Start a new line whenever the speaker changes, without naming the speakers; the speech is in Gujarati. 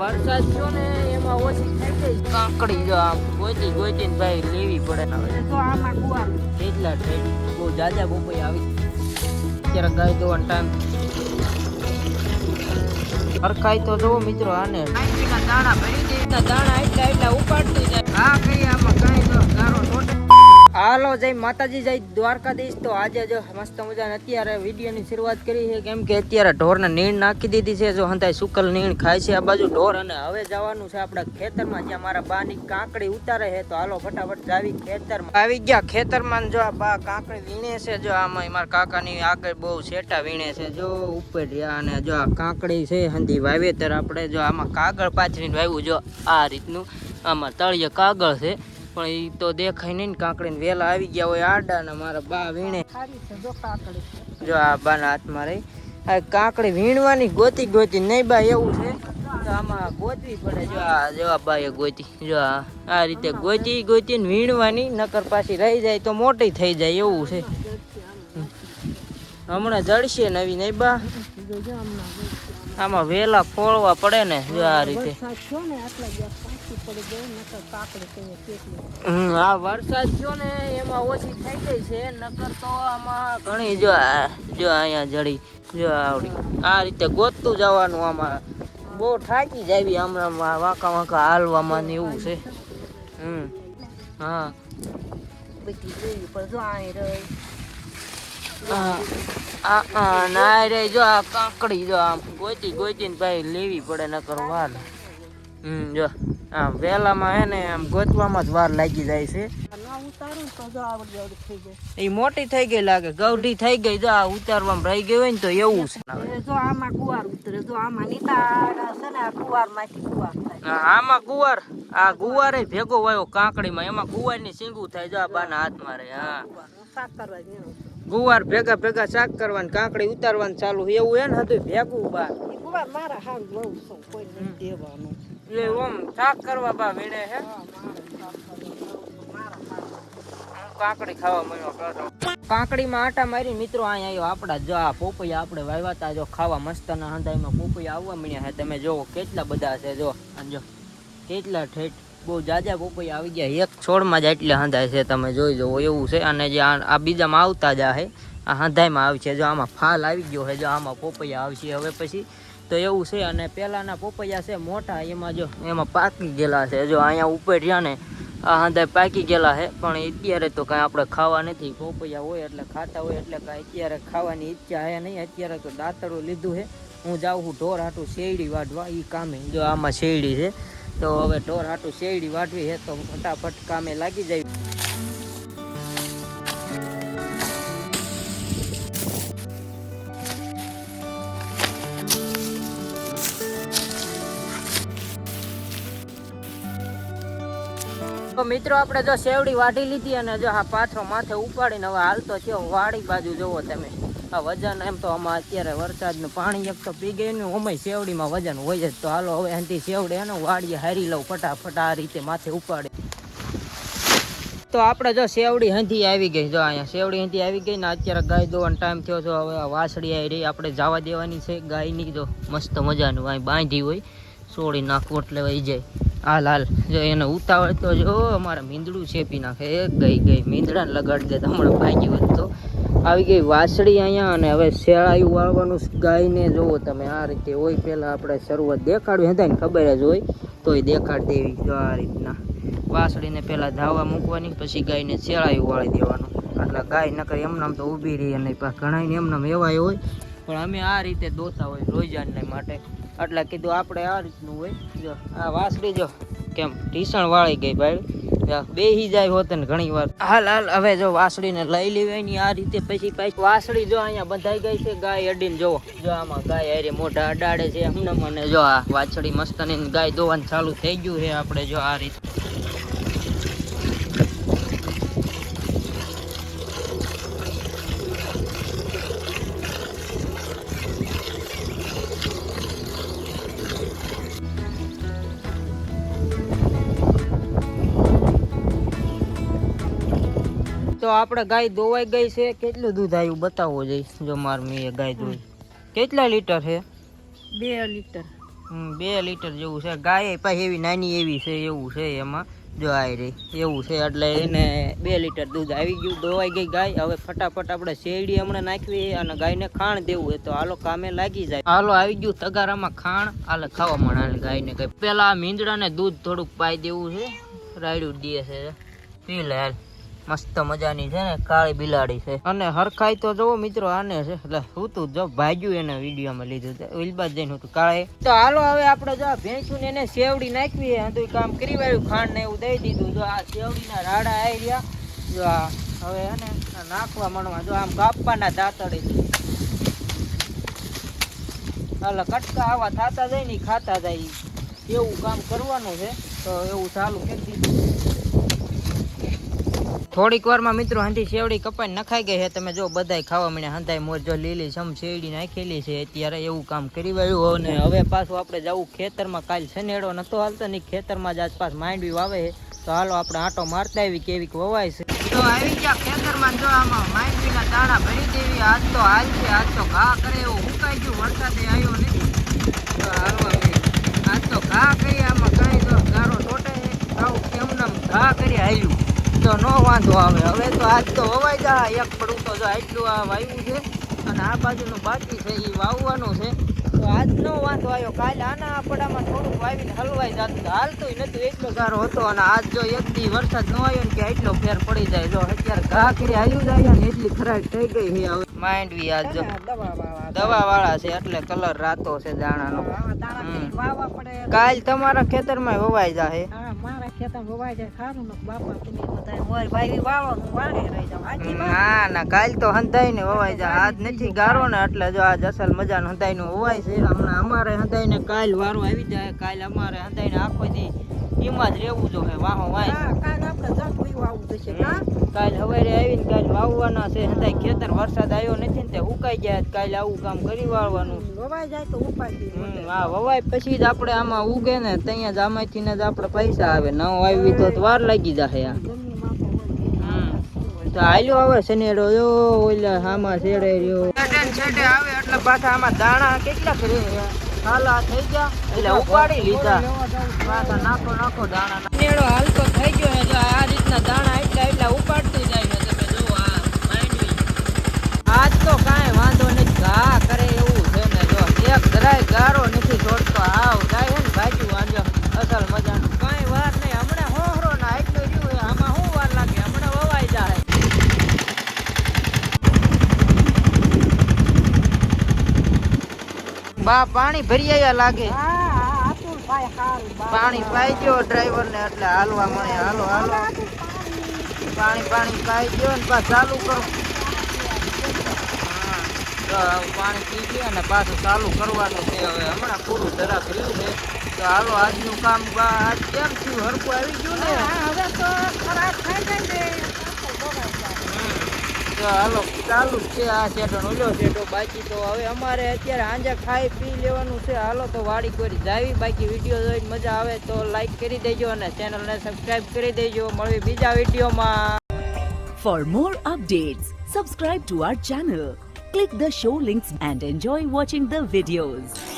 વરસાદ થયો ને એમાં ઓછી થઈ ગઈ. કાંકડી જો આમ ગોતી ગોતી ને ભાઈ લેવી પડે ને
તો આમાં કુવા
એટલા ઠેઠ બહુ જાજા બોપઈ આવી. અત્યારે ગાય દોવાનો ટાઈમ હરખાઈ તો જોવો મિત્રો આને. દાણા ભરી દે. દાણા એટલા એટલા હાલો, જય માતાજી, જય દ્વારકાધીશ. તો આજે જો મસ્ત મજાને અત્યારે વિડીયોની શરૂઆત કરી છે, કેમ કે અત્યારે ઢોરને નીણ નાખી દીધી છે. જો હંતાય સુકલ નીણ ખાય છે આ બાજુ ઢોર અને હવે જવાનું છે આપણા ખેતરમાં, જ્યાં મારા બાની કાંકડી ઉતારે છે. તો હાલો, ફટાફટ જાવી ખેતરમાં. આવી ગયા ખેતરમાં જો આ બા કાંકડી વીણે છે, જો આમાં મારા કાકાની આગળ બહુ શેટા વીણે છે. જો ઉપર રહ્યા અને જો આ કાંકડી છે, હંધી વાવેતર આપણે જો આમાં કાગળ પાછળ વાવ્યું. જો આ રીતનું આમાં તળિયે કાગળ છે. પણ એ તો દેખાય નહીં ને, કાંકડીને વેલા આવી ગયા હોય આડા ને મારા બા વીણે.
જો
આ બા બાના હાથમાં રહી. આ કાંકડી વીણવાની ગોતી ગોતી નહીં બા એવું છે. તો આમાં ગોતવી પડે. જો આ જો આ બાએ ગોતી. જો આ આ રીતે ગોતી ગોતીને વીણવાની, નકર પાછી રહી જાય તો મોટી થઈ જાય એવું છે. હમણાં જળશે નવી નહીં બા. આમાં વેલા ફોળવા પડે ને, જો આ રીતે.
પડી ગઈ નકર કાકડી કહીએ કેટલી.
આ વરસાદ જો ને એમાં ઓછી થઈ ગઈ છે નકર તો આમાં ઘણી જો જો અહીંયા જડી જો આવડી. આ રીતે ગોતતું જવાનું આમાં. બહુ થાકી જાવી હમણાં વાંકા વાંકા હાલવામાં ને એવું છે. હમ હા.
બધી જોઈ જો અહીં રહી.
આ ના રે જો આ કાંકડી જો આમ ગોતી ગોતીને ભાઈ લેવી પડે નકર વાર હમ જો. આમ વેલામાં હે ને આમ ગોતવામાં જ વાર લાગી જાય છે. એ મોટી થઈ ગઈ લાગે ગૌઢી થઈ ગઈ જો આ ઉતારવામાં રહી ગઈ હોય ને તો એવું છે
જો આમાં કુવાર ઉતરે જો આમાં નીતા છે ને આ કુવારમાંથી કુવાર
આમાં કુવાર આ ગુવારે ભેગો વાયો કાંકડીમાં એમાં કુવારની સિંગું થાય જો આ બાના હાથમાં રહે હા.
શાક કરવા જેવું
ગુવાર ભેગા ભેગા શાક કરવાનું કાંકડી ઉતારવાનું ચાલુ એવું એને હતું ભેગું બા.
કુવાર મારા હાલ લઉં છું કોઈ દેવાનું
એટલે ઓમ, થાક કરવા બા વીણે હે. કાંકડી ખાવા મળ્યો કરતો કાંકડીમાં આટા મારી મિત્રો અહીંયા આવ્યો. આપણા જો આ પોપૈયા આપણે વાવ્યા જો ખાવા મસ્તના હંધાઈમાં પોપૈયા આવવા મળ્યા છે તમે જો કેટલા બધા છે જો. અને જો કેટલા ઠેઠ બહુ જાજા પોપૈયા આવી ગયા. એક છોડમાં જ એટલે હંધાય છે. તમે જોઈ જુઓ, એવું છે. અને જે આ બીજામાં આવતા જ છે આ હંધાઈમાં આવશે જો આમાં ફાલ આવી ગયો છે જો આમાં પોપૈયા આવશે. હવે પછી તો એવું છે અને પહેલાંના પોપૈયા છે મોટા, એમાં જો, એમાં પાકી ગયેલા છે. જો અહીંયા ઉપર રહ્યા ને, આ હંધાય પાકી ગયેલા છે, પણ અત્યારે તો કાંઈ આપણે ખાવા નથી. પોપૈયા હોય એટલે ખાતા હોય, એટલે કાંઈ અત્યારે ખાવાની ઈચ્છા હે નહીં. અત્યારે તો દાંતડું લીધું છે હું જાઉં છું ઢોર હાટું શેરડી વાટવા એ કામે. જો આમાં શેરડી છે, તો હવે ઢોર હાટું શેરડી વાટવી છે તો ફટાફટ કામે લાગી જાય. તો મિત્રો, આપણે જો શેવડી વાઢી લીધી અને જો આ પાથરો માથે ઉપાડીને હવે હાલતો થયો. વાડી બાજુ જોવો તમે. આ વજન એમ તો આમાં અત્યારે વરસાદનું પાણી એક તો પી ગયું ઓમાંય શેવડીમાં વજન હોય જ. તો હાલો હવે એનાથી શેવડે એનો વાડીએ હારી લઉં ફટાફટ આ રીતે માથે ઉપાડે. તો આપણે જો શેવડી હંધી આવી ગઈ. જો અહીંયા શેવડી હંધી આવી ગઈ ને અત્યારે ગાય દોવાનો ટાઈમ થયો છે. હવે વાસળી આવી રહી આપણે જવા દેવાની છે ગાયની. જો મસ્ત મજાનું અહીં બાંધી હોય. સોળી નાખવું એટલે વહી જાય. હાલ હાલ. જો એને ઉતાવળ તો જો અમારે મીંદડું છેપી નાખે. એ ગઈ ગઈ. મીંદડાને લગાડી દે હમણાં ભાગી હોત તો. આવી ગઈ વાસળી અહીંયા અને હવે શેળાયું વાળવાનું ગાયને જોવો તમે. આ રીતે હોય પહેલાં આપણે શરૂઆત દેખાડવી હતા ને ખબર જ હોય. તોય દેખાડ દેવી જો આ રીતના. વાસળીને પહેલાં ધાવા મૂકવાની, પછી ગાયને શેળાયું વાળી દેવાનું. એટલે ગાય નકર એમનામ તો ઊભી રહી અને ઘણાને એમનામ એવાય હોય. પણ અમે આ રીતે દોતા હોય રોજાને માટે. એટલે કીધું આપણે આ રીતનું હોય. જો, આ વાસડી જો, કેમ ઢીસણ વાળી ગઈ ભાઈ. બેહી જાય હોત ને ઘણી વાર. હાલ હાલ, હવે જો વાસળીને લઈ લેવાયની આ રીતે પછી પાછી. વાસળી જો અહીંયા બંધાઈ ગઈ છે, ગાય અડીને જો જો આમાં ગાય હારે મોઢા અડાડે છે. હમણાં મને જો આ વાછડી મસ્તની ગાય દોવાનું ચાલુ થઈ ગયું છે. આપણે જો આ રીતે તો આપણે ગાય દોવાઈ ગઈ છે. કેટલું દૂધ આવ્યું બતાવવો જોઈએ જો માર મેં ગાય દોઈ કેટલા લીટર છે?
બે લીટર.
બે લીટર જેવું છે. ગાય પાછી એવી નાની એવી છે એવું છે એમાં. જો આવી રહી એવું છે. એટલે એને બે લીટર દૂધ આવી ગયું. દોવાઈ ગઈ ગાય. હવે ફટાફટ આપણે શેરડી હમણાં નાખવી અને ગાયને ખાણ દેવું હોય તો હાલો કામે લાગી જાય. હાલો આવી ગયું તગારામાં ખાણ. હાલે ખાવા મળે ગાયને કઈ. પેલા મીંદડાને દૂધ થોડુંક પાઈ દેવું છે. રાયડું દે છે. પી લે હાલ. મસ્ત મજાની છે ને, કાળી બિલાડી છે. અને હરખાઈ તો જોવો મિત્રો આને છે, એટલે હું તું જો ભાગ્યું એને વિડીયોમાં લીધું છે. ઉલબાદ જઈને હતું કાળે. તો હાલો હવે આપણે જો ભેંસું એને સેવડી નાખવી હતું કામ કરી વાળ્યું, ખાંડ ને એવું દઈ દીધું. જો આ સેવડીના રાડા આવી રહ્યા. જો આ હવે એને નાખવા મળવા જો આમ કાપવાના દાંતડી. એટલે કટકા આવા થાતા જાય ને ખાતા જાય એવું કામ કરવાનું છે. તો એવું ચાલુ કરી દીધું. થોડીક વારમાં મિત્રો હાંધી શેવડી કપાઈ નખાઈ ગઈ છે. તમે જો બધાય ખાવા મળ્યા હંધાય મોર જો લીલી સમ શેવડી નાખેલી છે. અત્યારે એવું કામ કરી વાયું અને હવે પાછું આપણે જવું ખેતરમાં. કાલ શનેડો નતો હાલતો ને ખેતરમાં જ આસપાસ માંડવી વાવે છે. તો હાલો આપણે આટો મારતા આવી કેવી વવાય છે. તો આવી ગયા ખેતરમાં જો આમાં માંડવીના દાણા ભરી દેવી. આજ તો હાલ છે, આજ તો ઘા કરે એવું હુકાઈ ગયું. વરસાદે આવ્યો નહીં તો હાલો આજ તો ઘા કરી આમાં કાંઈ જો ગારો ટોટે આવું કેમ નામ ઘા કરી હાલ્યું. તો નો વાંધો આવે. હવે તો આજ તો વવાઈ જાય. એક પડું તો જો આટલું આ વાવ્યું છે. અને આ બાજુનું બાકી છે એ વાવવાનું છે. તો આજ નો વાંધો આવ્યો. કાલે આના આપડામાં થોડુંક વાવીને હલવાઈ જતું. હાલતું નતું એટલો સારો હતો અને આજ જો એક દી વરસાદ ન આવ્યો ને કે એટલો ફેર પડી જાય. જો અત્યારે ઘા કરી આવ્યું જાય ને એટલી ખરાબ થઈ ગઈ છે હવે. માંડવી આજ જો
દવા વાળા
છે એટલે કલર રાતો છે દાણાનો. કાલ તમારા ખેતરમાં વવાઈ જાય
ખેતર વવાઈ જાય ને બાપા તમે બધા મોર ભાઈ વાવવાનું વાણે રહી જાવ આજી.
ના ના કાલ તો હંધાઈ ને વવાઈ જાય. આજ નથી ગારો ને એટલે જો આજ અસલ મજાનું હંધાઈ નું વવાય છે. હમણાં અમારે હંધાઈ ને કાલ વારો આવી જાય. કાલ અમારે હંધાઈ ને આખો દી એમાં જ રહેવું જો વાહો વાય.
કાલ આપણે જટ વાવવું થશે
કાલ હવારે આવીને કાલ વાવવાના છે હંધાઈ ખેતર વરસાદ આવ્યો નથી ને તે ઉકાઈ જાય કાલ આવું કામ કરી વાળવાનું.
વવાઈ જાય તો
ઉપાય હા વવાય પછી જ આપણે આમાં ઉગે ને ત્યાં જ આમાંથી ને જ આપણે પૈસા આવે ન આવી તો વાર લાગી જાય
તો
હાલ્યો આવે શનેડો જો ઓલા હામાં શેડે રહ્યો. આવે એટલે પાછા આમાં દાણા કેટલા કરે હાલા થઈ ગયા? એટલે ઉપાડી લીધા. પાછા નાખો નાખો દાણા. શનેડો હાલતો થઈ ગયો જો આ રીતના દાણા એટલા એટલા ઉપાડતું જાય ને તમે જુઓ આ માંડવી. આજ તો કાંઈ વાંધો નહીં ઘા કરે એવું છે ને જો. એક જરાય ગારો નથી છોડતો હાવ જાય હે ને ભાજી વાંજો અસલ મજાનું કાંઈ વાર નહીં હમણાં હોહરો ના એટલું રહ્યું છે. આમાં શું વાર લાગે હમણાં વવાઈ જાય બા પાણી ભરી આવ્યા લાગે. પાણી પાઈ ગયો ડ્રાઈવર ને એટલે હાલવા મળે હાલો હાલો.
પાણી.
પાણી પાઈ ગયો ને પાછું ચાલુ કરો. હા, પાણી પી ગયા ને પાછું ચાલુ કરવાનું છે હવે હમણાં પૂરું જરાક રહ્યું છે. તો હાલો આજનું કામ બા આજ કેમ થયું? હરકું આવી ગયું ને?
હા, હવે તો ખરાબ થઈ જાય ને પાછળ વવાઈ જાય.
તો હાલો, ચાલુ જ છે આ શેઠો ઉલ્યો શેઠો, બાકી તો હવે અમારે અત્યારે આંજા ખાઈ પી લેવાનું છે. હાલો, તો વાડી કોરી જાવી, બાકી વીડિયો જોઈને મજા આવે તો લાઈક કરી દેજો અને ચેનલને સબસ્ક્રાઈબ કરી દેજો. મળવી બીજા વિડીયોમાં.
For more updates subscribe to our channel click the show links and enjoy watching the videos.